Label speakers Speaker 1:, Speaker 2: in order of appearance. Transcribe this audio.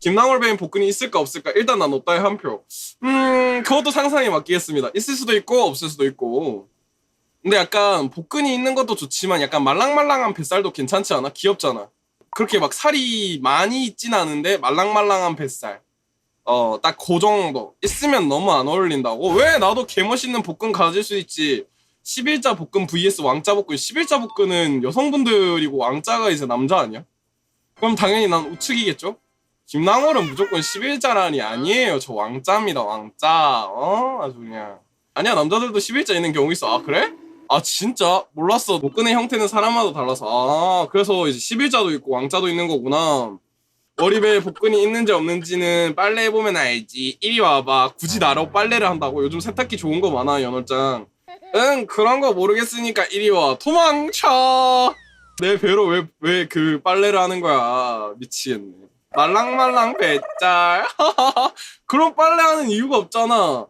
Speaker 1: 김나물 배인 복근이 있을까 없을까? 일단 난 없다에 한 표. 음 그것도 상상에 맡기겠습니다. 있을 수도 있고 없을 수도 있고. 근데 약간 복근이 있는 것도 좋지만 약간 말랑말랑한 뱃살도 괜찮지 않아? 귀엽잖아. 그렇게 막 살이 많이 있진 않은데 말랑말랑한 뱃살. 어 딱 그 정도. 있으면 너무 안 어울린다고. 왜 나도 개멋있는 복근 가질 수 있지? 11자 복근 vs 왕자 복근. 11자 복근은 여성분들이고 왕자가 이제 남자 아니야? 그럼 당연히 난 우측이겠죠? 김낭월은 무조건 11자란이 아니에요. 저 왕자입니다 왕자. 어? 아주 그냥. 아니야 남자들도 11자 있는 경우 있어. 아 그래? 아 진짜? 몰랐어. 복근의 형태는 사람마다 달라서. 아 그래서 이제 11자도 있고 왕자도 있는 거구나. 머리배에 복근이 있는지 없는지는 빨래 해보면 알지. 이리 와봐. 굳이 나라고 빨래를 한다고? 요즘 세탁기 좋은 거 많아 연월장. 응 그런 거 모르겠으니까 이리 와. 도망쳐! 내 배로 왜 왜 그 빨래를 하는 거야? 미치겠네 말랑말랑 배짤. 그런 빨래 하는 이유가 없잖아